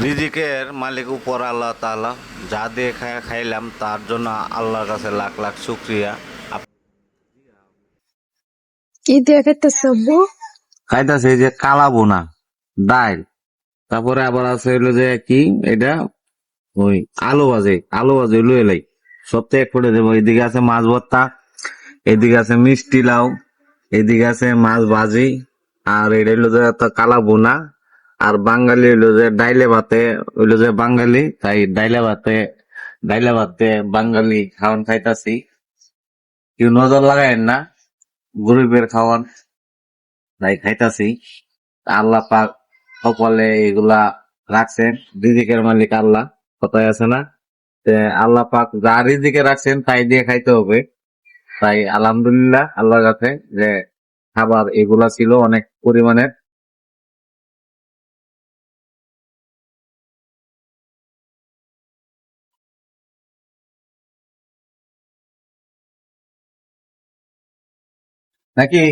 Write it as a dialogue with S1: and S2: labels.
S1: রিজিকের মালিক উপর আল্লাহ তাআলা যা দিয়ে খাই- খাইলাম তার জন্য আল্লাহর কাছে লাখ লাখ শুক্রিয়া।
S2: কি দিয়ে খাইতেছ আব্বু?
S1: খাইতেছে এই যে কালা বোনা ডাল তারপরে আবার আছে হইল যে কি এটা? ওই আলু ভাজি আলু ভাজি হইল এলাই। সপ্তাহে এক করে দেবো। এদিকে আছে মাছ ভর্তা এদিকে আছে মিষ্টি লাউ এদিকে আছে মাছ ভাজি আর এটা হইল যে একটা কালা বোনা। আর বাঙালি হইল যে ডাইলে ভাতে, হইল যে বাঙালি, তাই ডাইলে ভাতে ডাইলে ভাতে বাঙালি খাওয়ান খাইতাছি। কেউ নজর লাগায় না, গরিবের খাওয়ান তাই খাইতাছি। আল্লাহ পাক সকলে এগুলা রাখছেন, রিজিকের মালিক আল্লাহ কথায় আছে না? আল্লাহ পাক যা রিজিকে রাখছেন তাই দিয়ে খাইতে হবে। তাই আলহামদুলিল্লাহ, আল্লাহর কাছে যে খাবার এগুলা ছিল অনেক পরিমাণের। নাকি